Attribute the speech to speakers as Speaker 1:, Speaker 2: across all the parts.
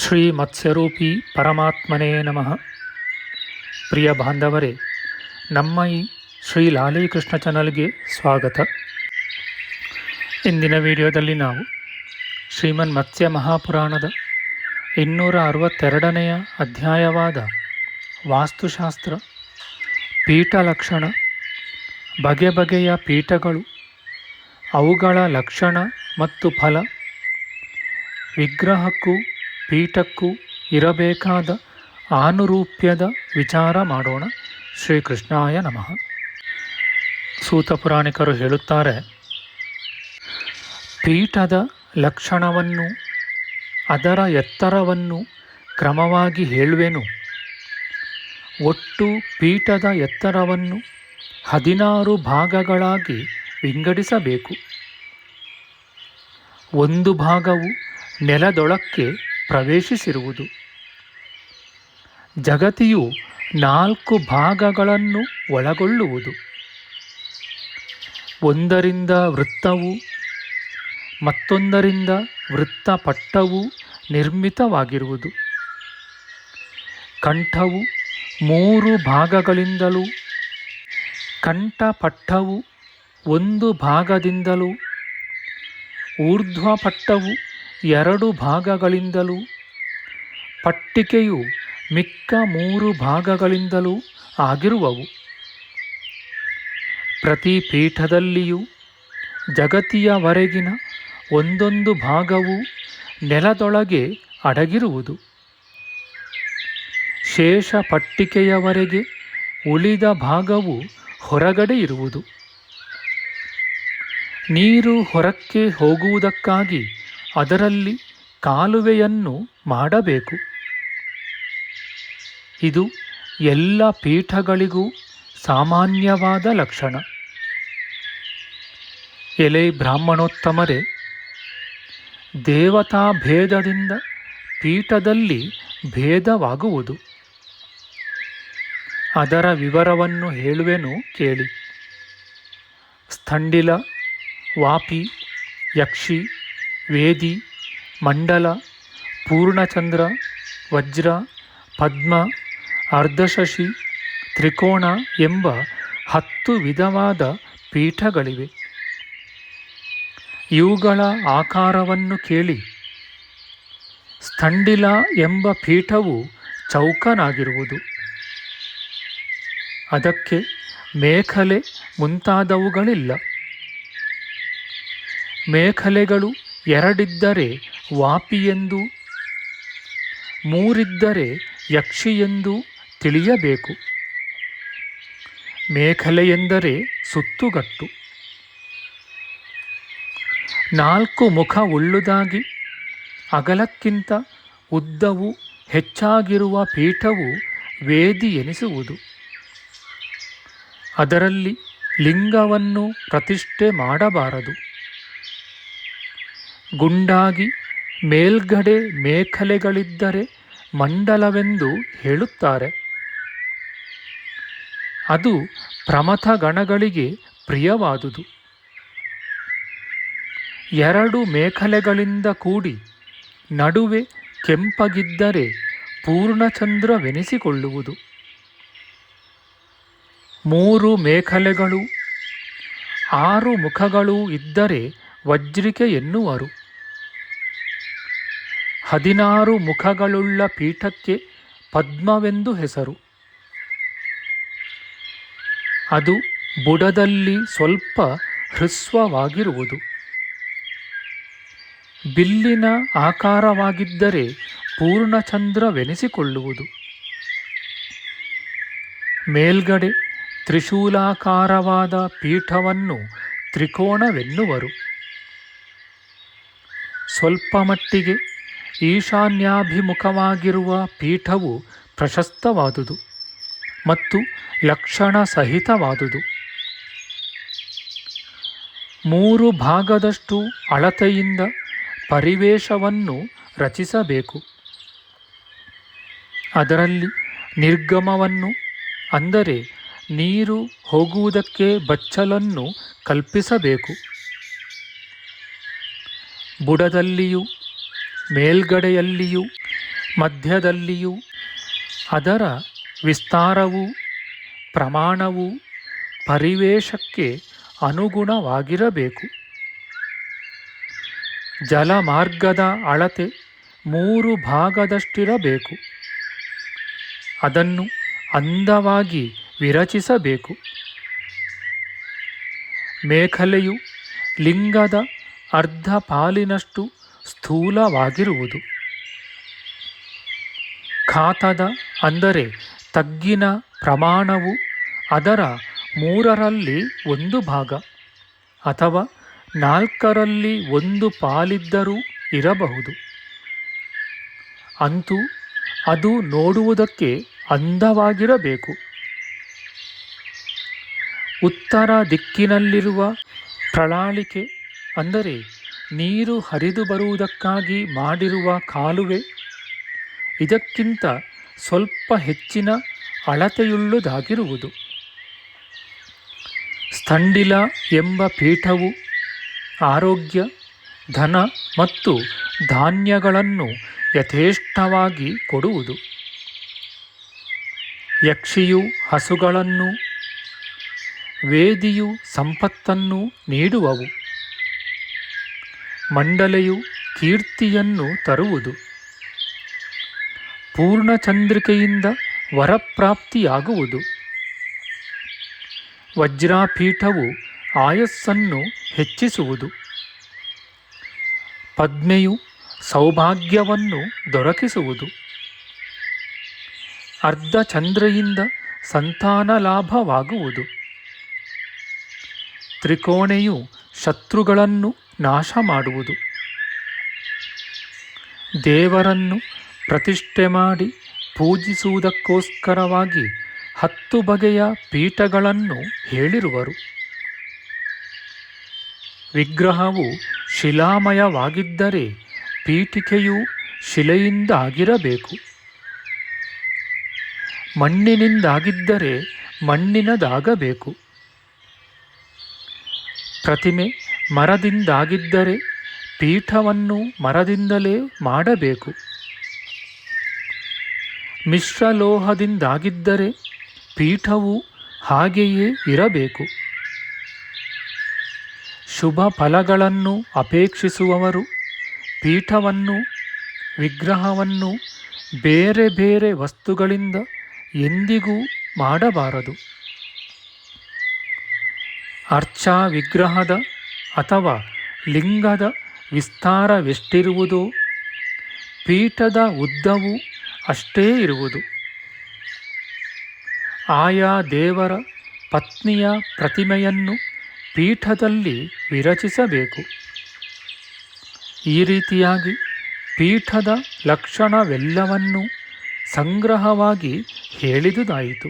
Speaker 1: ಶ್ರೀ ಮತ್ಸ್ಯರೂಪಿ ಪರಮಾತ್ಮನೇ ನಮಃ. ಪ್ರಿಯ ಬಾಂಧವರೇ, ನಮ್ಮ ಈ ಶ್ರೀ ಲಾಲೀಕೃಷ್ಣ ಚಾನಲ್ಗೆ ಸ್ವಾಗತ. ಇಂದಿನ ವಿಡಿಯೋದಲ್ಲಿ ನಾವು ಶ್ರೀಮನ್ ಮತ್ಸ್ಯ ಮಹಾಪುರಾಣದ ಇನ್ನೂರ ಅರವತ್ತೆರಡನೆಯ ಅಧ್ಯಾಯವಾದ ವಾಸ್ತುಶಾಸ್ತ್ರ, ಪೀಠ ಲಕ್ಷಣ, ಬಗೆ ಬಗೆಯ ಪೀಠಗಳು, ಅವುಗಳ ಲಕ್ಷಣ ಮತ್ತು ಫಲ, ವಿಗ್ರಹಕ್ಕೂ ಪೀಠಕ್ಕೂ ಇರಬೇಕಾದ ಆನುರೂಪ್ಯದ ವಿಚಾರ ಮಾಡೋಣ. ಶ್ರೀಕೃಷ್ಣಾಯ ನಮಃ. ಸೂತ ಪುರಾಣಿಕರು ಹೇಳುತ್ತಾರೆ, ಪೀಠದ ಲಕ್ಷಣವನ್ನು, ಅದರ ಎತ್ತರವನ್ನು ಕ್ರಮವಾಗಿ ಹೇಳುವೆನು. ಒಟ್ಟು ಪೀಠದ ಎತ್ತರವನ್ನು ಹದಿನಾರು ಭಾಗಗಳಾಗಿ ವಿಂಗಡಿಸಬೇಕು. ಒಂದು ಭಾಗವು ನೆಲದೊಳಕ್ಕೆ ಪ್ರವೇಶಿಸಿರುವುದು. ಜಗತಿಯು ನಾಲ್ಕು ಭಾಗಗಳನ್ನು ಒಳಗೊಳ್ಳುವುದು. ಒಂದರಿಂದ ವೃತ್ತವು, ಮತ್ತೊಂದರಿಂದ ವೃತ್ತಪಟ್ಟವು ನಿರ್ಮಿತವಾಗಿರುವುದು. ಕಂಠವು ಮೂರು ಭಾಗಗಳಿಂದಲೂ, ಕಂಠಪಟ್ಟವು ಒಂದು ಭಾಗದಿಂದಲೂ, ಊರ್ಧ್ವಪಟ್ಟವು ಎರಡು ಭಾಗಗಳಿಂದಲೂ, ಪಟ್ಟಿಕೆಯು ಮಿಕ್ಕ ಮೂರು ಭಾಗಗಳಿಂದಲೂ ಆಗಿರುವವು. ಪ್ರತಿ ಪೀಠದಲ್ಲಿಯೂ ಜಗತಿಯವರೆಗಿನ ಒಂದೊಂದು ಭಾಗವು ನೆಲದೊಳಗೆ ಅಡಗಿರುವುದು. ಶೇಷ ಪಟ್ಟಿಕೆಯವರೆಗೆ ಉಳಿದ ಭಾಗವು ಹೊರಗಡೆ ಇರುವುದು. ನೀರು ಹೊರಕ್ಕೆ ಹೋಗುವುದಕ್ಕಾಗಿ ಅದರಲ್ಲಿ ಕಾಲುವೆಯನ್ನು ಮಾಡಬೇಕು. ಇದು ಎಲ್ಲ ಪೀಠಗಳಿಗೂ ಸಾಮಾನ್ಯವಾದ ಲಕ್ಷಣ. ಎಲೆ ಬ್ರಾಹ್ಮಣೋತ್ತಮರೇ, ದೇವತಾ ಭೇದದಿಂದ ಪೀಠದಲ್ಲಿ ಭೇದವಾಗುವುದು. ಅದರ ವಿವರವನ್ನು ಹೇಳುವೆನು ಕೇಳಿ. ಸ್ಥಂಡಿಲ, ವಾಪಿ, ಯಕ್ಷಿ ವೇದಿ, ಮಂಡಲ, ಪೂರ್ಣಚಂದ್ರ, ವಜ್ರ, ಪದ್ಮ, ಅರ್ಧಶಶಿ, ತ್ರಿಕೋಣ ಎಂಬ ಹತ್ತು ವಿಧವಾದ ಪೀಠಗಳಿವೆ. ಇವುಗಳ ಆಕಾರವನ್ನು ಕೇಳಿ ಸ್ಥಂಡಿಲ ಎಂಬ ಪೀಠವು ಚೌಕನಾಗಿರುವುದು. ಅದಕ್ಕೆ ಮೇಖಲೆ ಮುಂತಾದವುಗಳಿಲ್ಲ. ಮೇಖಲೆಗಳು ಎರಡಿದ್ದರೆ ವಾಪಿಯೆಂದು, ಮೂರಿದ್ದರೆ ಯಕ್ಷಿಯೆಂದು ತಿಳಿಯಬೇಕು. ಮೇಖಲೆಯೆಂದರೆ ಸುತ್ತುಗಟ್ಟು. ನಾಲ್ಕು ಮುಖ ಉಳ್ಳುದಾಗಿ, ಅಗಲಕ್ಕಿಂತ ಉದ್ದವು ಹೆಚ್ಚಾಗಿರುವ ಪೀಠವು ವೇದಿ ಎನಿಸುವುದು. ಅದರಲ್ಲಿ ಲಿಂಗವನ್ನು ಪ್ರತಿಷ್ಠೆ ಮಾಡಬಾರದು. ಗುಂಡಾಗಿ ಮೇಲ್ಗಡೆ ಮೇಖಲೆಗಳಿದ್ದರೆ ಮಂಡಲವೆಂದು ಹೇಳುತ್ತಾರೆ. ಅದು ಪ್ರಮಥ ಗಣಗಳಿಗೆ ಪ್ರಿಯವಾದುದು. ಎರಡು ಮೇಖಲೆಗಳಿಂದ ಕೂಡಿ ನಡುವೆ ಕೆಂಪಗಿದ್ದರೆ ಪೂರ್ಣಚಂದ್ರವೆನಿಸಿಕೊಳ್ಳುವುದು. ಮೂರು ಮೇಖಲೆಗಳು, ಆರು ಮುಖಗಳು ಇದ್ದರೆ ವಜ್ರಿಕೆ ಎನ್ನುವರು. ಹದಿನಾರು ಮುಖಗಳುಳ್ಳ ಪೀಠಕ್ಕೆ ಪದ್ಮವೆಂದು ಹೆಸರು. ಅದು ಬುಡದಲ್ಲಿ ಸ್ವಲ್ಪ ಹೃಸ್ವವಾಗಿರುವುದು ಬಿಲ್ಲಿನ ಆಕಾರವಾಗಿದ್ದರೆ ಪೂರ್ಣಚಂದ್ರವೆನಿಸಿಕೊಳ್ಳುವುದು. ಮೇಲ್ಗಡೆ ತ್ರಿಶೂಲಾಕಾರವಾದ ಪೀಠವನ್ನು ತ್ರಿಕೋಣವೆನ್ನುವರು ಸ್ವಲ್ಪ ಮಟ್ಟಿಗೆ ಈಶಾನ್ಯಾಭಿಮುಖವಾಗಿರುವ ಪೀಠವು ಪ್ರಶಸ್ತವಾದುದು ಮತ್ತು ಲಕ್ಷಣ ಸಹಿತವಾದುದು ಮೂರು ಭಾಗದಷ್ಟು ಅಳತೆಯಿಂದ ಪರಿವೇಶವನ್ನು ರಚಿಸಬೇಕು. ಅದರಲ್ಲಿ ನಿರ್ಗಮವನ್ನು, ಅಂದರೆ ನೀರು ಹೋಗುವುದಕ್ಕೆ ಬಚ್ಚಲನ್ನು ಕಲ್ಪಿಸಬೇಕು. ಬುಡದಲ್ಲಿಯೂ ಮೇಲ್ಗಡೆಯಲ್ಲಿಯೂ, ಮಧ್ಯದಲ್ಲಿಯೂ, ಅದರ ವಿಸ್ತಾರವು, ಪ್ರಮಾಣವು ಪರಿವೇಶಕ್ಕೆ ಅನುಗುಣವಾಗಿರಬೇಕು. ಜಲಮಾರ್ಗದ ಅಳತೆ ಮೂರು ಭಾಗದಷ್ಟಿರಬೇಕು. ಅದನ್ನು ಅಂದವಾಗಿ ವಿರಚಿಸಬೇಕು. ಮೇಖಲೆಯು ಲಿಂಗದ ಅರ್ಧ ಪಾಲಿನಷ್ಟು ಸ್ಥೂಲವಾಗಿರುವುದು. ಖಾತದ ಅಂದರೆ ತಗ್ಗಿನ ಪ್ರಮಾಣವು ಅದರ ಮೂರರಲ್ಲಿ ಒಂದು ಭಾಗ ಅಥವಾ ನಾಲ್ಕರಲ್ಲಿ ಒಂದು ಪಾಲಿದ್ದರೂ ಇರಬಹುದು. ಅಂತೂ ಅದು ನೋಡುವುದಕ್ಕೆ ಅಂದವಾಗಿರಬೇಕು. ಉತ್ತರ ದಿಕ್ಕಿನಲ್ಲಿರುವ ಪ್ರಣಾಳಿಕೆ ಅಂದರೆ ನೀರು ಹರಿದು ಬರುವುದಕ್ಕಾಗಿ ಮಾಡಿರುವ ಕಾಲುವೆ. ಇದಕ್ಕಿಂತ ಸ್ವಲ್ಪ ಹೆಚ್ಚಿನ ಅಳತೆಯುಳ್ಳುದಾಗಿರುವುದು. ಸ್ಥಂಡಿಲ ಎಂಬ ಪೀಠವು ಆರೋಗ್ಯ, ಧನ ಮತ್ತು ಧಾನ್ಯಗಳನ್ನು ಯಥೇಷ್ಟವಾಗಿ ಕೊಡುವುದು. ಯಕ್ಷಿಯು ಹಸುಗಳನ್ನು, ವೇದಿಯು ಸಂಪತ್ತನ್ನು ನೀಡುವವು. ಮಂಡಲೆಯು ಕೀರ್ತಿಯನ್ನು ತರುವುದು. ಪೂರ್ಣಚಂದ್ರಿಕೆಯಿಂದ ವರಪ್ರಾಪ್ತಿಯಾಗುವುದು. ವಜ್ರಾಪೀಠವು ಆಯಸ್ಸನ್ನು ಹೆಚ್ಚಿಸುವುದು. ಪದ್ಮೆಯು ಸೌಭಾಗ್ಯವನ್ನು ದೊರಕಿಸುವುದು. ಅರ್ಧ ಚಂದ್ರೆಯಿಂದ ಸಂತಾನ ಲಾಭವಾಗುವುದು ತ್ರಿಕೋಣೆಯು ಶತ್ರುಗಳನ್ನು ನಾಶ ಮಾಡುವುದು ದೇವರನ್ನು ಪ್ರತಿಷ್ಠೆ ಮಾಡಿ ಪೂಜಿಸುವುದಕ್ಕೋಸ್ಕರವಾಗಿ ಹತ್ತು ಬಗೆಯ ಪೀಠಗಳನ್ನು ಹೇಳಿರುವರು. ವಿಗ್ರಹವು ಶಿಲಾಮಯವಾಗಿದ್ದರೆ ಪೀಠಿಕೆಯು ಶಿಲೆಯಿಂದಾಗಿರಬೇಕು. ಮಣ್ಣಿನಿಂದಾಗಿದ್ದರೆ ಮಣ್ಣಿನದಾಗಬೇಕು. ಪ್ರತಿಮೆ ಮರದಿಂದಾಗಿದ್ದರೆ ಪೀಠವನ್ನು ಮರದಿಂದಲೇ ಮಾಡಬೇಕು. ಮಿಶ್ರಲೋಹದಿಂದಾಗಿದ್ದರೆ ಪೀಠವು ಹಾಗೆಯೇ ಇರಬೇಕು. ಶುಭ ಫಲಗಳನ್ನು ಅಪೇಕ್ಷಿಸುವವರು ಪೀಠವನ್ನು, ವಿಗ್ರಹವನ್ನು ಬೇರೆ ಬೇರೆ ವಸ್ತುಗಳಿಂದ ಎಂದಿಗೂ ಮಾಡಬಾರದು. ಅರ್ಚಾ ವಿಗ್ರಹದ ಅಥವಾ ಲಿಂಗದ ವಿಸ್ತಾರವೆಷ್ಟಿರುವುದೋ? ಪೀಠದ ಉದ್ದವು ಅಷ್ಟೇ ಇರುವುದು. ಆಯಾ ದೇವರ ಪತ್ನಿಯ ಪ್ರತಿಮೆಯನ್ನು ಪೀಠದಲ್ಲಿ ವಿರಚಿಸಬೇಕು. ಈ ರೀತಿಯಾಗಿ ಪೀಠದ ಲಕ್ಷಣವೆಲ್ಲವನ್ನೂ ಸಂಗ್ರಹವಾಗಿ ಹೇಳಿದುದಾಯಿತು.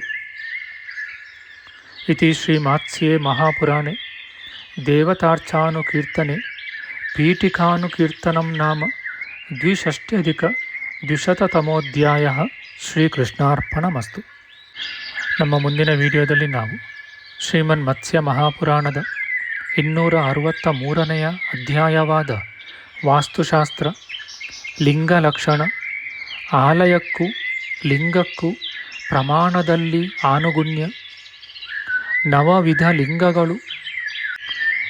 Speaker 1: ಇತಿ ಶ್ರೀಮಾತ್ಸ್ಯೆ ಮಹಾಪುರಾಣೆ. ದೇವತಾರ್ಚಾನುಕೀರ್ತನೆ, ಪೀಠಿಕಾನುಕೀರ್ತನಂ ನಾಮ, ದ್ವಿಷಷ್ಟ್ಯಧಿಕ ದ್ವಿಶತತಮೋಧ್ಯಾಯ ಶ್ರೀಕೃಷ್ಣಾರ್ಪಣಮಸ್ತು. ನಮ್ಮ ಮುಂದಿನ ವಿಡಿಯೋದಲ್ಲಿ ನಾವು ಶ್ರೀಮನ್ ಮತ್ಸ್ಯ ಮಹಾಪುರಾಣದ ಇನ್ನೂರ ಅರವತ್ತ ಮೂರನೆಯ ಅಧ್ಯಾಯವಾದ ವಾಸ್ತುಶಾಸ್ತ್ರ, ಲಿಂಗ ಲಕ್ಷಣ, ಆಲಯಕ್ಕೂ ಲಿಂಗಕ್ಕೂ ಪ್ರಮಾಣದಲ್ಲಿ ಆನುಗುಣ್ಯ, ನವವಿಧ ಲಿಂಗಗಳು